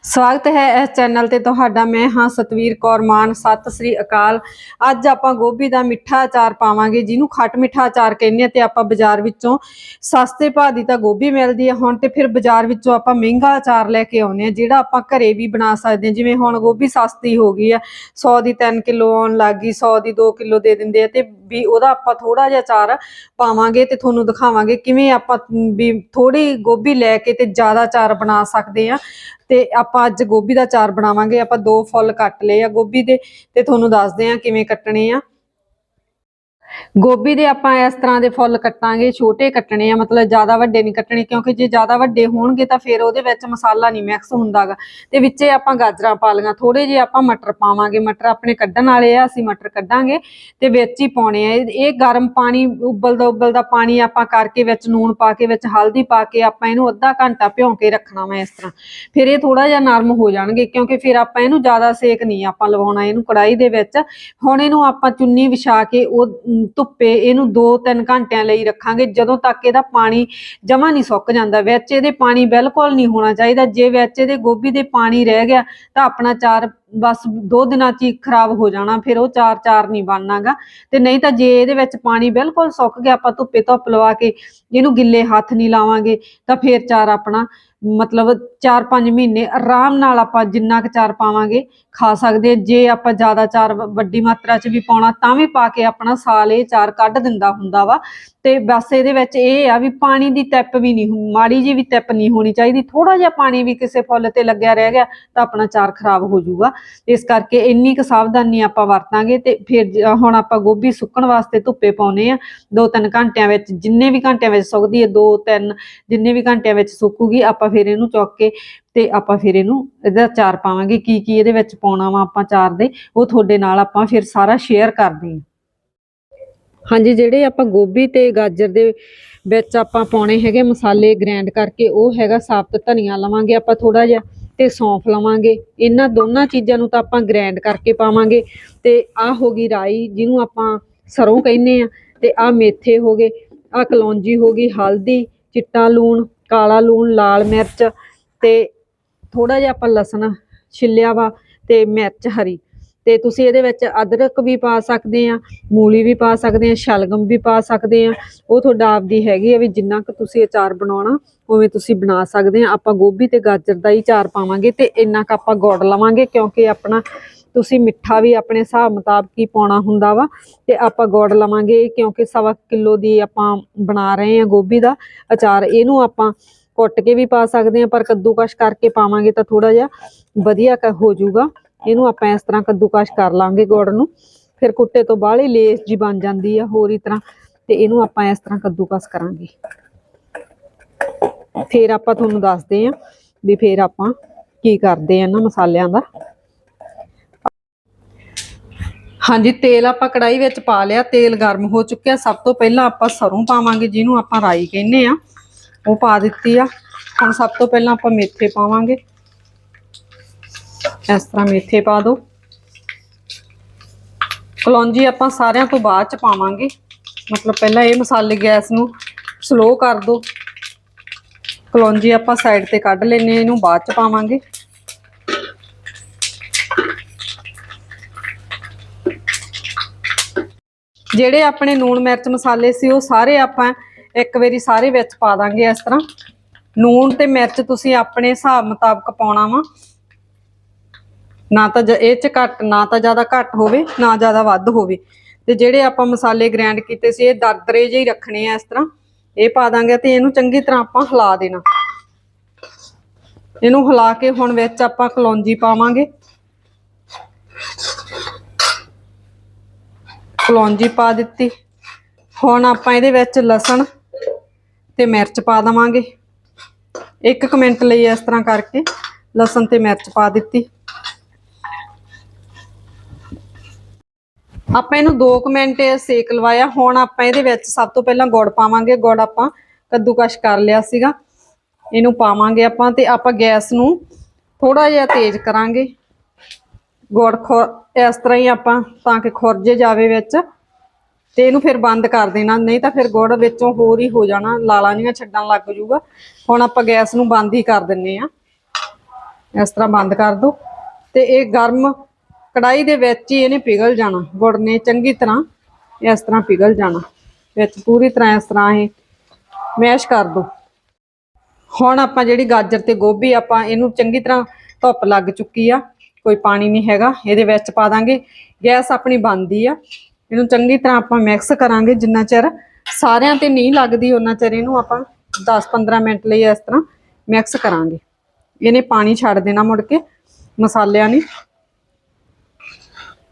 ਸਵਾਗਤ ਹੈ ਇਸ ਚੈਨਲ ਤੇ ਤੁਹਾਡਾ ਮੈਂ ਹਾਂ ਸਤਵੀਰ ਕੌਰ ਮਾਨ। ਸਤਿ ਸ੍ਰੀ ਅਕਾਲ। ਅੱਜ ਆਪਾਂ ਗੋਭੀ ਦਾ ਮਿੱਠਾ ਅਚਾਰ ਪਾਵਾਂਗੇ, ਜਿਹਨੂੰ ਖੱਟ ਮਿੱਠਾ ਅਚਾਰ ਕਹਿੰਦੇ ਆ ਤੇ ਆਪਾਂ ਬਾਜ਼ਾਰ ਵਿੱਚੋਂ ਸਸਤੇ ਭਾਅ ਦੀ ਤਾਂ ਗੋਭੀ ਮਿਲਦੀ ਹੈ ਹੁਣ ਤੇ ਫਿਰ ਬਾਜ਼ਾਰ ਵਿੱਚੋਂ ਆਪਾਂ ਮਹਿੰਗਾ ਅਚਾਰ ਲੈ ਕੇ ਆਉਂਦੇ ਆ, ਜਿਹੜਾ ਆਪਾਂ ਘਰੇ ਵੀ ਬਣਾ ਸਕਦੇ ਹਾਂ ਜਿਵੇਂ ਹੁਣ ਗੋਭੀ ਸਸਤੀ ਹੋ ਗਈ ਆ 100 ਦੀ 3 ਕਿਲੋ ਆਉਣ ਲੱਗ ਗਈ 100 ਦੀ 2 ਕਿਲੋ ਦੇ ਦਿੰਦੇ ਆ ਤੇ ਵੀ ਉਹਦਾ ਆਪਾਂ ਥੋੜਾ ਜਿਹਾ ਚਾਰ ਪਾਵਾਂਗੇ ਤੇ ਤੁਹਾਨੂੰ ਦਿਖਾਵਾਂਗੇ ਕਿਵੇਂ ਆਪਾਂ ਵੀ ਥੋੜੀ ਗੋਭੀ ਲੈ ਕੇ ਤੇ ਜ਼ਿਆਦਾ ਚਾਰ ਬਣਾ ਸਕਦੇ ਆ ਤੇ ਆਪਾਂ ਅੱਜ ਗੋਭੀ ਦਾ ਚਾਰ ਬਣਾਵਾਂਗੇ, ਆਪਾਂ ਦੋ ਫੁੱਲ ਕੱਟ ਲਏ ਆ ਗੋਭੀ ਦੇ ਤੇ ਤੁਹਾਨੂੰ ਦੱਸਦੇ ਆ ਕਿਵੇਂ ਕੱਟਣੇ ਆ। ਗੋਭੀ ਦੇ ਆਪਾਂ ਇਸ ਤਰ੍ਹਾਂ ਦੇ ਫੁੱਲ ਕੱਟਾਂਗੇ, ਛੋਟੇ ਕੱਟਣੇ ਆ, ਮਤਲਬ ਜ਼ਿਆਦਾ ਵੱਡੇ ਨਹੀਂ ਕੱਟਣੇ, ਕਿਉਂਕਿ ਜੇ ਜ਼ਿਆਦਾ ਵੱਡੇ ਹੋਣਗੇ ਤਾਂ ਫਿਰ ਉਹਦੇ ਵਿੱਚ ਮਸਾਲਾ ਨਹੀਂ ਮਿਕਸ ਹੁੰਦਾਗਾ। ਤੇ ਵਿੱਚੇ ਆਪਾਂ ਗਾਜਰਾਂ ਪਾ ਲਈਆਂ ਥੋੜੇ ਜਿਹੇ ਆਪਾਂ ਮਟਰ ਪਾਵਾਂਗੇ, ਮਟਰ ਆਪਣੇ ਕੱਢਣ ਵਾਲੇ ਆ, ਅਸੀਂ ਮਟਰ ਕੱਢਾਂਗੇ ਤੇ ਵਿੱਚ ਹੀ ਪਾਉਣੇ ਆ। ਇਹ ਗਰਮ ਪਾਣੀ, ਉਬਲਦਾ ਉਬਲਦਾ ਪਾਣੀ ਆਪਾਂ ਕਰਕੇ ਵਿੱਚ ਨੂਣ ਪਾ ਕੇ, ਵਿੱਚ ਹਲਦੀ ਪਾ ਕੇ ਆਪਾਂ ਇਹਨੂੰ ਅੱਧਾ ਘੰਟਾ ਭਿਉਂ ਕੇ ਰੱਖਣਾ ਵਾ ਇਸ ਤਰ੍ਹਾਂ। ਫਿਰ ਇਹ ਥੋੜਾ ਜਿਹਾ ਨਰਮ ਹੋ ਜਾਣਗੇ, ਕਿਉਂਕਿ ਫਿਰ ਆਪਾਂ ਇਹਨੂੰ ਜ਼ਿਆਦਾ ਸੇਕ ਨਹੀਂ ਆਪਾਂ ਲਵਾਉਣਾ, ਇਹਨੂੰ ਕੜਾਈ ਦੇ ਵਿੱਚ। ਹੁਣ ਇਹਨੂੰ ਆਪਾਂ ਚੁੰਨੀ ਵਿਛਾ ਕੇ ਉਹ ਧੁੱਪੇ ਇਹਨੂੰ 2-3 ਘੰਟਿਆਂ ਲਈ ਰੱਖਾਂਗੇ, ਜਦੋਂ ਤੱਕ ਇਹਦਾ ਪਾਣੀ ਜਮਾ ਨਹੀਂ ਸੁੱਕ ਜਾਂਦਾ। ਵਿੱਚ ਇਹਦੇ ਪਾਣੀ ਬਿਲਕੁਲ ਨਹੀਂ ਹੋਣਾ ਚਾਹੀਦਾ। ਜੇ ਵਿੱਚ ਇਹਦੇ ਗੋਭੀ ਦੇ ਪਾਣੀ ਰਹਿ ਗਿਆ ਤਾਂ ਆਪਣਾ ਚਾਰ ਬਸ ਦੋ ਦਿਨਾਂ 'ਚ ਹੀ ਖਰਾਬ ਹੋ ਜਾਣਾ, ਫਿਰ ਉਹ ਚਾਰ ਚਾਰ ਨਹੀਂ ਬਣਨਾਗਾ। ਤੇ ਨਹੀਂ ਤਾਂ ਜੇ ਇਹਦੇ ਵਿੱਚ ਪਾਣੀ ਬਿਲਕੁਲ ਸੁੱਕ ਗਿਆ, ਆਪਾਂ ਧੁੱਪੇ ਧੁੱਪ ਲਵਾ ਕੇ ਇਹਨੂੰ ਗਿੱਲੇ ਹੱਥ ਨਹੀਂ ਲਾਵਾਂਗੇ, ਤਾਂ ਫਿਰ ਚਾਰ ਆਪਣਾ ਮਤਲਬ 4-5 ਮਹੀਨੇ ਆਰਾਮ ਨਾਲ ਆਪਾਂ ਜਿੰਨਾ ਕੁ ਚਾਰ ਪਾਵਾਂਗੇ, ਖਾ ਸਕਦੇ ਜੇ ਆਪਾਂ ਜ਼ਿਆਦਾ ਚਾਰ ਵੱਡੀ ਮਾਤਰਾ 'ਚ ਵੀ ਪਾਉਣਾ, ਤਾਂ ਵੀ ਪਾ ਕੇ ਆਪਣਾ ਸਾਲ ਇਹ ਚਾਰ ਕੱਢ ਦਿੰਦਾ ਹੁੰਦਾ ਵਾ। ਤੇ ਬਸ ਇਹਦੇ ਵਿੱਚ ਇਹ ਆ ਵੀ ਪਾਣੀ ਦੀ ਟਿੱਪ ਵੀ ਨਹੀਂ ਹੁ- ਮਾੜੀ ਜੀ ਵੀ ਟਿੱਪ ਨਹੀਂ ਹੋਣੀ ਚਾਹੀਦੀ। ਥੋੜਾ ਜਿਹਾ ਪਾਣੀ ਵੀ ਕਿਸੇ ਫੁੱਲ ਤੇ ਲੱਗਿਆ ਰਹਿ ਗਿਆ, ਤਾਂ ਆਪਣਾ ਚਾਰ ਖਰਾਬ ਹੋ ਜਾਊਗਾ। ਇਸ ਕਰਕੇ ਇੰਨੀ ਕੁ ਸਾਵਧਾਨੀ ਆਪਾਂ ਵਰਤਾਂਗੇ ਤੇ ਫਿਰ ਹੁਣ ਆਪਾਂ ਗੋਭੀ ਸੁੱਕਣ ਵਾਸਤੇ ਧੁੱਪੇ ਪਾਉਨੇ ਆ। ਦੋ ਤਿੰਨ ਘੰਟਿਆਂ ਵਿੱਚ ਜਿੰਨੇ ਵੀ ਘੰਟਿਆਂ ਵਿੱਚ ਸੁੱਕਦੀ ਹੈ, ਦੋ ਤਿੰਨ ਜਿੰਨੇ ਵੀ ਘੰਟਿਆਂ ਵਿੱਚ ਸੁੱਕੂਗੀ, ਆਪਾਂ ਫਿਰ ਇਹਨੂੰ ਚੁੱਕ ਕੇ ਤੇ ਆਪਾਂ ਫਿਰ ਇਹਨੂੰ ਇਹਦਾ ਚਾਰ ਪਾਵਾਂਗੇ। ਕੀ ਕੀ ਇਹਦੇ ਵਿੱਚ ਪਾਉਣਾ ਵਾ ਆਪਾਂ ਚਾਰ ਦੇ, ਉਹ ਤੁਹਾਡੇ ਨਾਲ ਆਪਾਂ ਫਿਰ ਸਾਰਾ ਸ਼ੇਅਰ ਕਰਦੇ ਹਾਂ। ਹਾਂਜੀ, ਜਿਹੜੇ ਆਪਾਂ ਗੋਭੀ ਤੇ ਗਾਜਰ ਦੇ ਵਿੱਚ ਆਪਾਂ ਪਾਉਣੇ ਹੈਗੇ ਮਸਾਲੇ ਗ੍ਰਾਈਂਡ ਕਰਕੇ, ਉਹ ਹੈਗਾ ਸਾਬਤ ਧਨੀਆ ਲਵਾਂਗੇ ਆਪਾਂ ਥੋੜਾ ਜਿਹਾ। ਤੇ ਸੌਂਫ ਲਵਾਂਗੇ। ਇਹਨਾਂ ਦੋਨਾਂ ਚੀਜ਼ਾਂ ਨੂੰ ਤਾਂ ਆਪਾਂ ਗ੍ਰਾਈਂਡ ਕਰਕੇ ਪਾਵਾਂਗੇ। ਤੇ ਆਹ ਹੋ ਗਈ ਰਾਈ, ਜਿਹਨੂੰ ਆਪਾਂ ਸਰੋਂ ਕਹਿੰਦੇ ਆ। ਤੇ ਆਹ ਮੇਥੇ ਹੋ ਗਏ, ਆਹ ਕਲੌਂਜੀ ਹੋ ਗਈ, ਹਲਦੀ, ਚਿੱਟਾ ਲੂਣ, ਕਾਲਾ ਲੂਣ, ਲਾਲ ਮਿਰਚ ਤੇ ਥੋੜਾ ਜਿਹਾ ਆਪਾਂ ਲਸਣ ਛਿੱਲਿਆ ਵਾ ਤੇ ਮਿਰਚ ਹਰੀ। ਤੇ ਤੁਸੀਂ ਇਹਦੇ ਵਿੱਚ ਅਦਰਕ ਵੀ ਪਾ ਸਕਦੇ ਆ, ਮੂਲੀ ਵੀ ਪਾ ਸਕਦੇ ਆ, ਸ਼ਲਗਮ ਵੀ ਪਾ ਸਕਦੇ ਆ। ਉਹ ਤੁਹਾਡਾ ਆਪਦੀ ਹੈਗੀ ਆ ਵੀ ਜਿੰਨਾ ਕੁ ਤੁਸੀਂ ਅਚਾਰ ਬਣਾਉਣਾ, ਉਵੇਂ ਤੁਸੀਂ ਬਣਾ ਸਕਦੇ ਆ। ਆਪਾਂ ਗੋਭੀ ਤੇ ਗਾਜਰ ਦਾ ਹੀ ਅਚਾਰ ਪਾਵਾਂਗੇ ਤੇ ਇੰਨਾ ਕੁ ਆਪਾਂ ਗੁੜ ਲਵਾਂਗੇ ਕਿਉਂਕਿ ਆਪਣਾ ਤੁਸੀਂ ਮਿੱਠਾ ਵੀ ਆਪਣੇ ਹਿਸਾਬ ਮੁਤਾਬਕ ਹੀ ਪਾਉਣਾ ਹੁੰਦਾ ਵਾ ਤੇ ਆਪਾਂ ਗੁੜ ਲਵਾਂਗੇ ਕਿਉਂਕਿ ਸਵਾ ਕਿਲੋ ਦੀ ਆਪਾਂ ਬਣਾ ਰਹੇ ਆ ਗੋਭੀ ਦਾ ਅਚਾਰ। ਇਹਨੂੰ ਆਪਾਂ ਕੁੱਟ ਕੇ ਵੀ ਪਾ ਸਕਦੇ ਆ, ਪਰ ਕੱਦੂਕਸ਼ ਕਰਕੇ ਪਾਵਾਂਗੇ ਤਾਂ ਥੋੜਾ ਜਿਹਾ ਵਧੀਆ ਕ- ਹੋ ਜਾਊਗਾ। ਇਹਨੂੰ ਆਪਾਂ ਇਸ ਤਰ੍ਹਾਂ ਕੱਦੂਕਸ਼ ਕਰ ਲਾਂਗੇ ਗੁੜ ਨੂੰ। ਫਿਰ ਕੁੱਟੇ ਤੋਂ ਬਾਹਲੀ ਲੇਸ ਜੀ ਬਣ ਜਾਂਦੀ ਆ ਹੋਰ ਹੀ ਤਰ੍ਹਾਂ। ਤੇ ਇਹਨੂੰ ਆਪਾਂ ਇਸ ਤਰ੍ਹਾਂ ਕੱਦੂਕਸ਼ ਕਰਾਂਗੇ। ਫਿਰ ਆਪਾਂ ਤੁਹਾਨੂੰ ਦੱਸਦੇ ਆ ਵੀ ਫਿਰ ਆਪਾਂ ਕੀ ਕਰਦੇ ਆ ਇਹਨਾਂ ਮਸਾਲਿਆਂ ਦਾ। ਹਾਂਜੀ, ਤੇਲ ਆਪਾਂ ਕੜਾਈ ਵਿੱਚ ਪਾ ਲਿਆ। ਤੇਲ ਗਰਮ ਹੋ ਚੁੱਕਿਆ। ਸਭ ਤੋਂ ਪਹਿਲਾਂ ਆਪਾਂ ਸਰੋਂ ਪਾਵਾਂਗੇ, ਜਿਹਨੂੰ ਆਪਾਂ ਰਾਈ ਕਹਿੰਦੇ ਆ ਉਹ ਪਾ ਦਿੱਤੀ ਆ। ਹੁਣ ਸਭ ਤੋਂ ਪਹਿਲਾਂ ਆਪਾਂ ਮੇਥੇ ਪਾਵਾਂਗੇ। ਇਸ ਤਰ੍ਹਾਂ ਮੇਥੇ ਪਾ ਦਿਓ ਕਲੌਂਜੀ ਆਪਾਂ ਸਾਰਿਆਂ ਤੋਂ ਬਾਅਦ ਚ ਪਾਵਾਂਗੇ। ਮਤਲਬ ਪਹਿਲਾਂ ਇਹ ਮਸਾਲੇ ਗੈਸ ਨੂੰ ਸਲੋ ਕਰ ਦਿਓ ਕਲੌਂਜੀ ਆਪਾਂ ਸਾਈਡ ਤੇ ਕੱਢ ਲੈਨੇ ਆ ਇਹਨੂੰ ਬਾਅਦ ਚ ਪਾਵਾਂਗੇ। ਜਿਹੜੇ ਆਪਣੇ ਨੂਣ ਮਿਰਚ ਮਸਾਲੇ ਸੀ, ਉਹ ਸਾਰੇ ਆਪਾਂ ਇੱਕ ਵਾਰੀ ਸਾਰੇ ਵਿੱਚ ਪਾ ਦਾਂਗੇ ਇਸ ਤਰ੍ਹਾਂ। ਨੂਣ ਤੇ ਮਿਰਚ ਤੁਸੀਂ ਆਪਣੇ ਹਿਸਾਬ ਮੁਤਾਬਕ ਪਾਉਣਾ ਵਾ। ਨਾ ਤਾਂ ਜ- ਇਹ ਚ ਘੱਟ, ਨਾ ਤਾਂ ਜ਼ਿਆਦਾ ਘੱਟ ਹੋਵੇ, ਨਾ ਜ਼ਿਆਦਾ ਵੱਧ ਹੋਵੇ। ਤੇ ਜਿਹੜੇ ਆਪਾਂ ਮਸਾਲੇ ਗ੍ਰਾਈਂਡ ਕੀਤੇ ਸੀ, ਇਹ ਦਰਦਰੇ ਜਿਹੇ ਹੀ ਰੱਖਣੇ ਆ ਇਸ ਤਰ੍ਹਾਂ। ਇਹ ਪਾ ਦਾਂਗੇ ਤੇ ਇਹਨੂੰ ਚੰਗੀ ਤਰ੍ਹਾਂ ਆਪਾਂ ਹਿਲਾ ਦੇਣਾ। ਇਹਨੂੰ ਹਿਲਾ ਕੇ ਹੁਣ ਵਿੱਚ ਆਪਾਂ ਕਲੌਂਜੀ ਪਾਵਾਂਗੇ। ਕਲੌਂਜੀ ਪਾ ਦਿੱਤੀ। ਹੁਣ ਆਪਾਂ ਇਹਦੇ ਵਿੱਚ ਲਸਣ ਤੇ ਮਿਰਚ ਪਾ ਦਵਾਂਗੇ। ਇੱਕ ਮਿੰਟ ਲਈ ਇਸ ਤਰ੍ਹਾਂ ਕਰਕੇ ਲਸਣ ਤੇ ਮਿਰਚ ਪਾ ਦਿੱਤੀ। ਆਪਾਂ ਇਹਨੂੰ 2 ਮਿੰਟ ਸੇਕ ਲਵਾਇਆ। ਹੁਣ ਆਪਾਂ ਇਹਦੇ ਵਿੱਚ ਸਭ ਤੋਂ ਪਹਿਲਾਂ ਗੁੜ ਪਾਵਾਂਗੇ। ਗੁੜ ਆਪਾਂ ਕੱਦੂਕਸ਼ ਕਰ ਲਿਆ ਸੀਗਾ। ਇਹਨੂੰ ਪਾਵਾਂਗੇ ਆਪਾਂ ਤੇ ਆਪਾਂ ਗੈਸ ਨੂੰ ਥੋੜਾ ਜਿਹਾ ਤੇਜ਼ ਕਰਾਂਗੇ। ਗੁੜ ਖੁ ਇਸ ਤਰ੍ਹਾਂ ਹੀ ਆਪਾਂ ਤਾਂ ਕਿ ਖੁਰਜੇ ਜਾਵੇ ਵਿੱਚ। ਤੇ ਇਹਨੂੰ ਫਿਰ ਬੰਦ ਕਰ ਦੇਣਾ। ਨਹੀਂ ਤਾਂ ਫਿਰ ਗੁੜ ਵਿੱਚੋਂ ਹੋਰ ਹੀ ਹੋ ਜਾਣਾ। ਲਾਲਾਂ ਜੀਆਂ ਛੱਡਣ ਲੱਗ ਜੂਗਾ ਹੁਣ ਆਪਾਂ ਗੈਸ ਨੂੰ ਬੰਦ ਹੀ ਕਰ ਦਿੰਨੇ ਆ। ਇਸ ਤਰ੍ਹਾਂ ਬੰਦ ਕਰ ਦੋ। ਤੇ ਇਹ ਗਰਮ ਕੜਾਈ ਦੇ ਵਿੱਚ ਹੀ ਇਹਨੇ ਪਿਘਲ ਜਾਣਾ, ਗੁੜ ਨੇ ਚੰਗੀ ਤਰ੍ਹਾਂ ਇਸ ਤਰ੍ਹਾਂ ਪਿਘਲ ਜਾਣਾ, ਵਿੱਚ ਪੂਰੀ ਤਰ੍ਹਾਂ ਇਸ ਤਰ੍ਹਾਂ ਇਹ ਮੈਸ਼ ਕਰ ਦਿਓ ਹੁਣ ਆਪਾਂ ਜਿਹੜੀ ਗਾਜਰ ਤੇ ਗੋਭੀ ਆਪਾਂ ਇਹਨੂੰ ਚੰਗੀ ਤਰ੍ਹਾਂ ਧੁੱਪ ਲੱਗ ਚੁੱਕੀ ਆ, ਕੋਈ ਪਾਣੀ ਨਹੀਂ ਹੈਗਾ, ਇਹਦੇ ਵਿੱਚ ਪਾ ਦਾਂਗੇ, ਗੈਸ ਆਪਣੀ ਬੰਦੀ ਆ, ਇਹਨੂੰ ਚੰਗੀ ਤਰ੍ਹਾਂ ਆਪਾਂ ਮਿਕਸ ਕਰਾਂਗੇ ਜਿੰਨਾ ਚਿਰ ਸਾਰਿਆਂ ਤੇ ਨਹੀਂ ਲੱਗਦੀ ਉਹਨਾਂ ਚਿਰ ਇਹਨੂੰ ਆਪਾਂ 10-15 ਮਿੰਟ ਲਈ ਇਸ ਤਰ੍ਹਾਂ ਮਿਕਸ ਕਰਾਂਗੇ। ਇਹਨੇ ਪਾਣੀ ਛੱਡ ਦੇਣਾ ਮੁੜ ਕੇ, ਮਸਾਲਿਆਂ ਨੇ।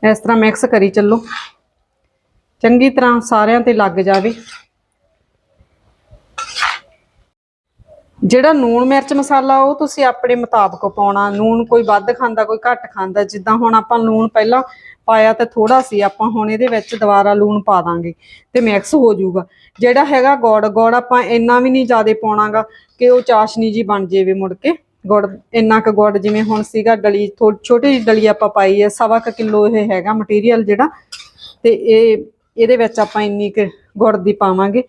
ਇਸ ਤਰ੍ਹਾਂ ਮਿਕਸ ਕਰੀ ਚੱਲੋ। ਚੰਗੀ ਤਰ੍ਹਾਂ ਸਾਰਿਆਂ ਤੇ ਲੱਗ ਜਾਵੇ। ਜਿਹੜਾ ਨੂਣ ਮਿਰਚ ਮਸਾਲਾ, ਉਹ ਤੁਸੀਂ ਆਪਣੇ ਮੁਤਾਬਕ ਪਾਉਣਾ। ਨੂਣ ਕੋਈ ਵੱਧ ਖਾਂਦਾ, ਕੋਈ ਘੱਟ ਖਾਂਦਾ। ਜਿੱਦਾਂ ਹੁਣ ਆਪਾਂ ਲੂਣ ਪਹਿਲਾਂ ਪਾਇਆ ਤੇ ਥੋੜਾ ਸੀ, ਆਪਾਂ ਹੁਣ ਇਹਦੇ ਵਿੱਚ ਦੁਬਾਰਾ ਲੂਣ ਪਾ ਦਾਂਗੇ ਤੇ ਮਿਕਸ ਹੋ ਜਾਊਗਾ। ਜਿਹੜਾ ਹੈਗਾ ਗੁੜ ਗੁੜ ਆਪਾਂ ਇੰਨਾ ਵੀ ਨਹੀਂ ਜ਼ਿਆਦਾ ਪਾਉਣਾਗਾ ਕਿ ਉਹ ਚਾਸ਼ਨੀ ਜੀ ਬਣ ਜਾਵੇ ਮੁੜ ਕੇ। ਗੁੜ, ਇੰਨਾ ਕੁ ਗੁੜ ਜਿਵੇਂ ਹੁਣ ਸੀਗਾ, ਡਲੀ, ਥੋ- ਛੋਟੀ ਜਿਹੀ ਡਲੀ ਆਪਾਂ ਪਾਈ ਹੈ, ਸਵਾ ਕੁ ਕਿਲੋ ਇਹ ਹੈਗਾ ਮਟੀਰੀਅਲ ਜਿਹੜਾ। ਤੇ ਇਹ, ਇਹਦੇ ਵਿੱਚ ਆਪਾਂ ਇੰਨੀ ਕੁ ਗੁੜ ਦੀ ਪਾਵਾਂਗੇ।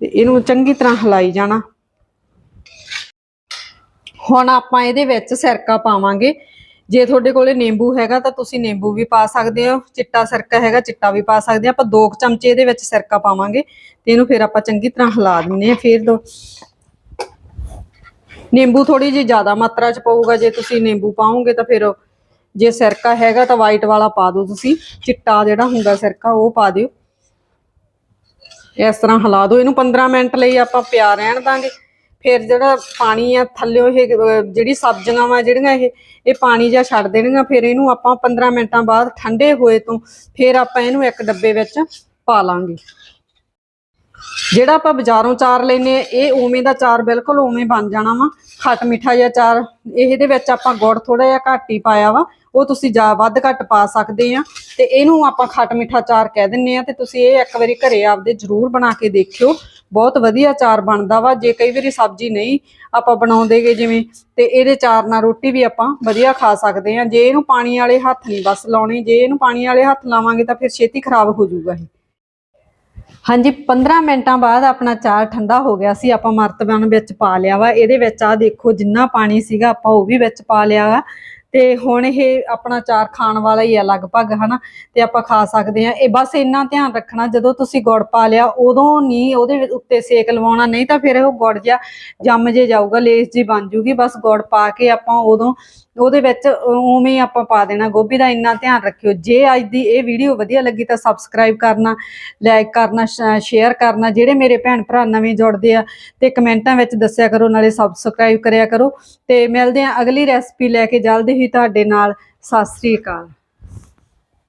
ਤੇ ਇਹਨੂੰ ਚੰਗੀ ਤਰ੍ਹਾਂ ਹਿਲਾਈ ਜਾਣਾ। ਹੁਣ ਆਪਾਂ ਇਹਦੇ ਵਿੱਚ ਸਿਰਕਾ ਪਾਵਾਂਗੇ। ਜੇ ਤੁਹਾਡੇ ਕੋਲੇ ਨਿੰਬੂ ਹੈਗਾ ਤਾਂ ਤੁਸੀਂ ਨਿੰਬੂ ਵੀ ਪਾ ਸਕਦੇ ਹੋ, ਚਿੱਟਾ ਸਿਰਕਾ ਹੈਗਾ, ਚਿੱਟਾ ਵੀ ਪਾ ਸਕਦੇ ਆ ਆਪਾਂ ਦੋ ਕੁ ਚਮਚੇ ਇਹਦੇ ਵਿੱਚ ਸਿਰਕਾ ਪਾਵਾਂਗੇ। ਤੇ ਇਹਨੂੰ ਫਿਰ ਆਪਾਂ ਚੰਗੀ ਤਰ੍ਹਾਂ ਹਿਲਾ ਦਿੰਨੇ ਆ ਫਿਰ ਦੋ ਨਿੰਬੂ ਥੋੜੀ ਜਿਹੀ ਜ਼ਿਆਦਾ ਮਾਤਰਾ ਚ ਪਊਗਾ, ਜੇ ਤੁਸੀਂ ਨਿੰਬੂ ਪਾਓਗੇ ਤਾਂ ਫਿਰ ਜੇ ਸਿਰਕਾ ਹੈਗਾ ਤਾਂ ਵਾਈਟ ਵਾਲਾ ਪਾ ਦਿਓ ਤੁਸੀਂ, ਚਿੱਟਾ ਜਿਹੜਾ ਹੁੰਦਾ ਸਿਰਕਾ ਉਹ ਪਾ ਦਿਓ। ਇਸ ਤਰ੍ਹਾਂ ਹਿਲਾ ਦਿਓ, ਇਹਨੂੰ 15 ਮਿੰਟ ਲਈ ਆਪਾਂ ਪਿਆ ਰਹਿਣ ਦਾਂਗੇ। ਫਿਰ ਜਿਹੜਾ ਪਾਣੀ ਆ ਥੱਲਿਓ ਇਹ ਜਿਹੜੀ ਸਬਜ਼ੀਆਂ ਵਾ ਜਿਹੜੀਆਂ ਇਹ ਇਹ ਪਾਣੀ ਜਾਂ ਛੱਡ ਦੇਣਗੀਆਂ, ਫਿਰ ਇਹਨੂੰ ਆਪਾਂ 15 ਮਿੰਟਾਂ ਬਾਅਦ ਠੰਡੇ ਹੋਏ ਤੋਂ ਫਿਰ ਆਪਾਂ ਇਹਨੂੰ ਇੱਕ ਡੱਬੇ ਵਿੱਚ ਪਾ ਲਾਂਗੇ। ਜਿਹੜਾ ਆਪਾਂ ਬਾਜ਼ਾਰੋਂ ਚਾਰ ਲੈਨੇ ਆ, ਇਹ ਉਵੇਂ ਦਾ ਚਾਰ ਬਿਲਕੁਲ ਉਵੇਂ ਬਣ ਜਾਣਾ ਵਾ। ਖੱਟ ਮਿੱਠਾ ਜਿਹਾ ਚਾਰ, ਇਹਦੇ ਵਿੱਚ ਆਪਾਂ ਗੁੜ ਥੋੜਾ ਜਿਹਾ ਘੱਟ ਹੀ ਪਾਇਆ ਵਾ। ਉਹ ਤੁਸੀਂ ਜਾ ਵੱਧ ਘੱਟ ਪਾ ਸਕਦੇ ਆ। ਤੇ ਇਹਨੂੰ ਆਪਾਂ ਖੱਟ ਮਿੱਠਾ ਚਾਰ ਕਹਿ ਦਿੰਨੇ ਆ। ਤੇ ਤੁਸੀਂ ਇਹ ਇੱਕ ਵਾਰੀ ਘਰੇ ਆਪਦੇ ਜ਼ਰੂਰ ਬਣਾ ਕੇ ਦੇਖਿਓ। ਬਹੁਤ ਵਧੀਆ ਚਾਰ ਬਣਦਾ ਵਾ। ਜੇ ਕਈ ਵਾਰੀ ਸਬਜ਼ੀ ਨਹੀਂ ਆਪਾਂ ਬਣਾਉਂਦੇਗੇ ਜਿਵੇਂ, ਤੇ ਇਹਦੇ ਚਾਰ ਨਾਲ ਰੋਟੀ ਵੀ ਆਪਾਂ ਵਧੀਆ ਖਾ ਸਕਦੇ ਆ। ਜੇ ਇਹਨੂੰ ਪਾਣੀ ਵਾਲੇ ਹੱਥ ਨਹੀਂ ਬਸ ਲਾਉਣੇ, ਜੇ ਇਹਨੂੰ ਪਾਣੀ ਵਾਲੇ ਹੱਥ ਲਾਵਾਂਗੇ ਤਾਂ ਫਿਰ ਛੇਤੀ ਖਰਾਬ ਹੋ ਜਾਊਗਾ ਇਹ। ਹਾਂਜੀ 15 ਮਿੰਟਾਂ ਬਾਅਦ ਆਪਣਾ ਚਾਰ ਠੰਡਾ ਹੋ ਗਿਆ ਸੀ, ਆਪਾਂ ਮਰਤਬਾਨ ਵਿੱਚ ਪਾ ਲਿਆ ਵਾ। ਇਹਦੇ ਵਿੱਚ ਆ ਦੇਖੋ ਜਿੰਨਾ ਪਾਣੀ ਸੀਗਾ, ਆਪਾਂ ਉਹ ਵੀ ਵਿੱਚ ਪਾ ਲਿਆ ਵਾ। ਤੇ ਹੁਣ ਇਹ ਆਪਣਾ ਚਾਰ ਖਾਣ ਵਾਲਾ ਹੀ ਆ ਲਗਭਗ, ਹਨਾ? ਤੇ ਆਪਾਂ ਖਾ ਸਕਦੇ ਆ ਇਹ ਬਸ ਇੰਨਾ ਧਿਆਨ ਰੱਖਣਾ, ਜਦੋਂ ਤੁਸੀਂ ਗੁੜ ਪਾ ਲਿਆ, ਉਦੋਂ ਨਹੀਂ ਉਹਦੇ ਉੱਤੇ ਸੇਕ ਲਵਾਉਣਾ, ਨਹੀਂ ਤਾਂ ਫਿਰ ਉਹ ਗੁੜ ਜਿਹਾ ਜੰਮ ਜੇ ਜਾਊਗਾ, ਲੇਸ ਜੀ ਬਣ ਜੂਗੀ। ਬਸ ਗੁੜ ਪਾ ਕੇ ਆਪਾਂ ਉਦੋਂ ਉਹਦੇ ਵਿੱਚ ਉਵੇਂ ਆਪਾਂ ਪਾ ਦੇਣਾ। ਗੋਭੀ ਦਾ ਇੰਨਾ ਧਿਆਨ ਰੱਖਿਓ। ਜੇ ਅੱਜ ਦੀ ਇਹ ਵੀਡੀਓ ਵਧੀਆ ਲੱਗੀ ਤਾਂ ਸਬਸਕ੍ਰਾਈਬ ਕਰਨਾ ਲਾਈਕ ਕਰਨਾ ਸ਼ੇਅਰ ਕਰਨਾ। ਜਿਹੜੇ ਮੇਰੇ ਭੈਣ ਭਰਾ ਨਵੇਂ ਜੁੜਦੇ ਆ ਤੇ ਕਮੈਂਟਾਂ ਵਿੱਚ ਦੱਸਿਆ ਕਰੋ, ਨਾਲੇ ਸਬਸਕ੍ਰਾਈਬ ਕਰਿਆ ਕਰੋ। ਤੇ ਮਿਲਦੇ ਆ ਅਗਲੀ ਰੈਸਪੀ ਲੈ ਕੇ। ਜਲਦ ਹੀ ਤੁਹਾਡੇ ਨਾਲ। ਸਤਿ ਸ੍ਰੀ ਅਕਾਲ।